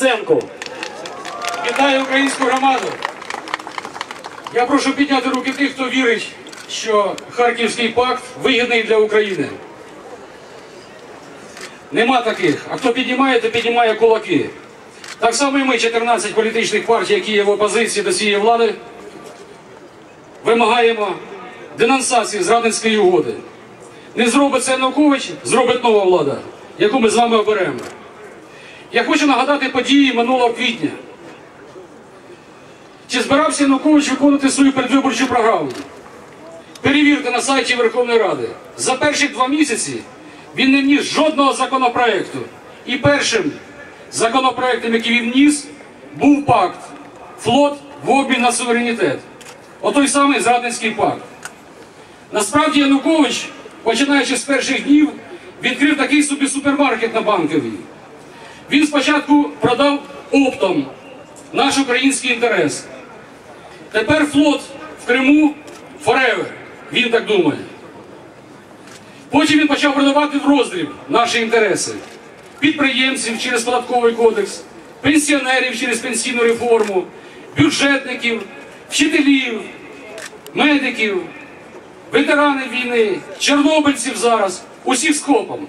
Гриценку. Вітаю українську громаду. Я прошу підняти руки тих, хто вірить, що Харківський пакт вигідний для України. Нема таких. А хто піднімає, то піднімає кулаки. Так само і ми, 14 політичних партій, які є в опозиції до цієї влади, вимагаємо денонсації зрадницької угоди. Не зробить це Янукович, зробить нова влада, яку ми з вами оберемо. Я хочу нагадати події минулого квітня. Чи збирався Янукович виконувати свою передвиборчу програму? Перевірте на сайті Верховної Ради. За перші два місяці він не вніс жодного законопроекту. І першим законопроектом, який він вніс, був пакт флот в обмін на суверенітет. Отой самий Зрадницький пакт. Насправді Янукович, починаючи з перших днів, відкрив такий собі супермаркет на банковій. Він спочатку продав оптом наш український інтерес. Тепер флот в Криму forever. Він так думає. Потім він почав продавати в роздріб наші інтереси. Підприємців через податковий кодекс, пенсіонерів через пенсійну реформу, бюджетників, вчителів, медиків, ветеранів війни, чорнобильців зараз, усіх скопом.